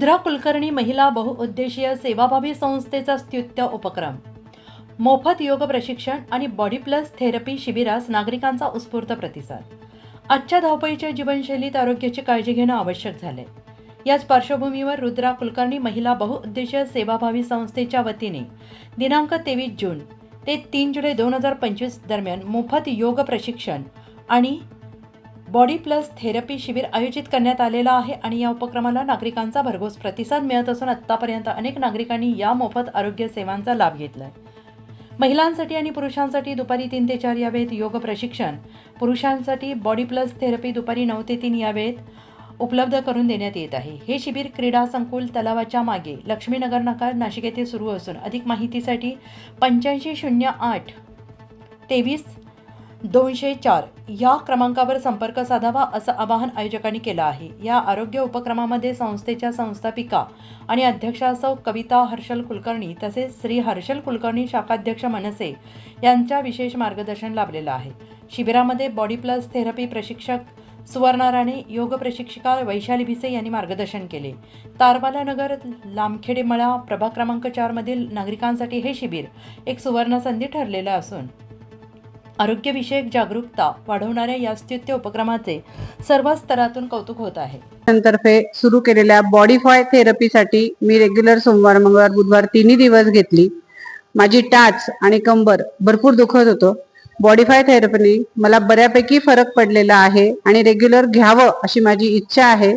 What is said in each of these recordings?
रुद्रा कुलकर्णी महिला बहुउद्देशीय सेवाभावी संस्थेचा स्तुत्य उपक्रम. मोफत योग प्रशिक्षण आणि बॉडी प्लस थेरपी शिबिरास नागरिकांचा उत्स्फूर्त प्रतिसाद. आजच्या धावपळीच्या जीवनशैलीत आरोग्याची काळजी घेणं आवश्यक झालंय. याच पार्श्वभूमीवर रुद्रा कुलकर्णी महिला बहुउद्देशीय सेवाभावी संस्थेच्या वतीने दिनांक तेवीस जून ते तीन जुलै दोन हजार पंचवीस दरम्यान मोफत योग प्रशिक्षण आणि बॉडी प्लस थेरपी शिबिर आयोजित करण्यात आलेलं आहे आणि या उपक्रमाला नागरिकांचा भरघोस प्रतिसाद मिळत असून आत्तापर्यंत अनेक नागरिकांनी या मोफत आरोग्य सेवांचा लाभ घेतलाय. महिलांसाठी आणि पुरुषांसाठी दुपारी तीन ते चार या वेळेत योग प्रशिक्षण पुरुषांसाठी बॉडी प्लस थेरपी दुपारी नऊ ते तीन या वेळेत उपलब्ध करून देण्यात येत आहे. हे शिबिर क्रीडा संकुल तलावाच्या मागे लक्ष्मीनगर नकार नाशिक येथे सुरू असून अधिक माहितीसाठी पंच्याऐंशी शून्य आठ तेवीस दोनशे चार. या क्रमांकावर संपर्क साधावा असं आवाहन आयोजकांनी केलं आहे. या आरोग्य उपक्रमामध्ये संस्थेच्या संस्थापिका आणि अध्यक्षा सौ. कविता हर्षल कुलकर्णी तसेच श्री हर्षल कुलकर्णी शाखाध्यक्ष मनसे यांच्या विशेष मार्गदर्शन लाभलेलं आहे. शिबिरामध्ये बॉडी प्लस थेरपी प्रशिक्षक सुवर्णा राणे योग प्रशिक्षिका वैशाली भिसे यांनी मार्गदर्शन केले. तारबाला नगर लामखेडे मळा प्रभाग क्रमांक चारमधील नागरिकांसाठी हे शिबिर एक सुवर्ण संधी ठरलेलं असून आरोग्यविषयक जागरूकता वाढवणाऱ्या या स्तुत्य उपक्रमाचे सर्व स्तरातून कौतुक होत आहे. तर्फे सुरू केलेल्या बॉडीफाय थेरपीसाठी मी रेग्युलर सोमवार मंगळवार बुधवार तिन्ही दिवस घेतली. माझी टाच आणि कंबर भरपूर दुखत होतो. बॉडीफाय थेरपीने मला बऱ्यापैकी फरक पडलेला आहे आणि रेग्युलर घ्यावं अशी माझी इच्छा आहे.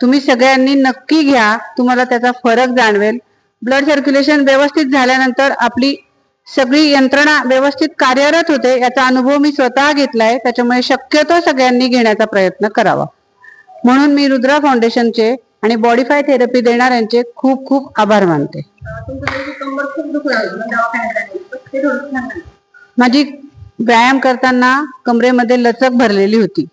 तुम्ही सगळ्यांनी नक्की घ्या. तुम्हाला त्याचा फरक जाणवेल. ब्लड सर्क्युलेशन व्यवस्थित झाल्यानंतर आपली सगळी यंत्रणा व्यवस्थित कार्यरत होते याचा अनुभव मी स्वतः घेतलाय. त्याच्यामुळे शक्यतो सगळ्यांनी घेण्याचा प्रयत्न करावा. म्हणून मी रुद्रा फाउंडेशनचे आणि बॉडीफाय थेरपी देणाऱ्यांचे खूप खूप आभार मानते. माझी व्यायाम करताना कमरेमध्ये लचक भरलेली होती.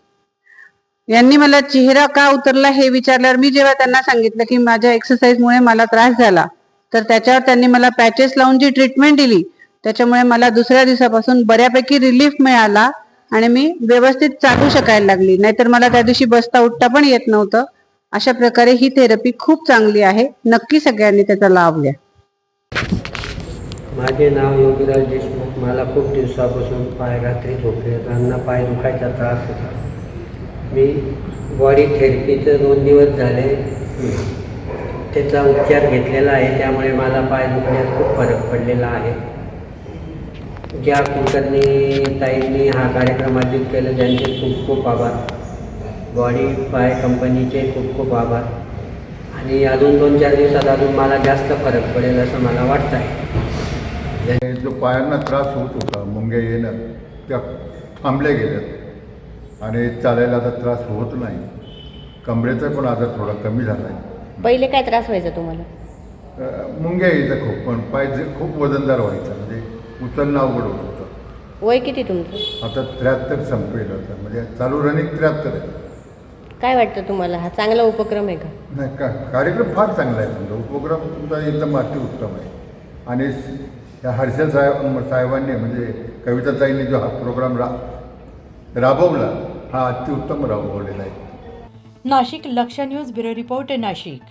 यांनी मला चेहरा का उतरला हे विचारल्यावर मी जेव्हा त्यांना सांगितलं की माझ्या एक्सरसाइजमुळे मला त्रास झाला तर त्याच्यावर त्यांनी मला पॅचेस लावून जी ट्रीटमेंट दिली त्याच्यामुळे मला दुसऱ्या दिवसापासून बऱ्यापैकी रिलीफ मिळाला आणि मी व्यवस्थित चालू शकायला लागली. नाहीतर मला त्या दिवशी बसता उठता पण येत नव्हतं. अशा प्रकारे ही थेरपी खूप चांगली आहे. नक्की सगळ्यांनी त्याचा लाभ घ्या. माझे नाव योगीराज देशमुख. मला खूप दिवसापासून पाय रात्री झोपलेताना पाय दुखायचा त्रास होता. मी बॉडी थेरपीचं दोन दिवस झाले. त्याचा उपचार घेतलेला आहे. त्यामुळे मला पाय दुखण्यात खूप फरक पडलेला आहे. ज्या कुलकर्णी ताईंनी हा कार्यक्रम आयोजित केला त्यांचे खूप खूप आभार. बॉडी पाय कंपनीचे खूप खूप आभार. आणि अजून दोन चार दिवसात अजून मला जास्त फरक पडेल असं मला वाटतं आहे जो पायांना त्रास होत होता मुंग्या येणं त्या थांबल्या गेल्यात. आणि चालायला आता त्रास होत नाही. कमरेचा पण आजार थोडा कमी झाला आहे पहिले काय त्रास व्हायचा तुम्हाला? मुंग्या यायच्या खूप पण पाय जे खूप वजनदार व्हायचा. म्हणजे उचलणं अवघड होत होतं. वय किती तुमचं? आता त्र्याहत्तर संपेल होतं म्हणजे चालू रनिंग त्र्याहत्तर आहे. काय वाटतं तुम्हाला? हा चांगला उपक्रम आहे का? नाही का कार्यक्रम फार चांगला आहे तुमचा. उपक्रम तुमचा एकदम अतिउत्तम आहे. आणि स- या हर्षल साहेब साहेबांनी म्हणजे कविताताईंनी जो हा प्रोग्राम रा राबवला हा अतिउत्तम राबवलेला आहे. नाशिक लक्ष न्यूज ब्युरो रिपोर्ट नाशिक.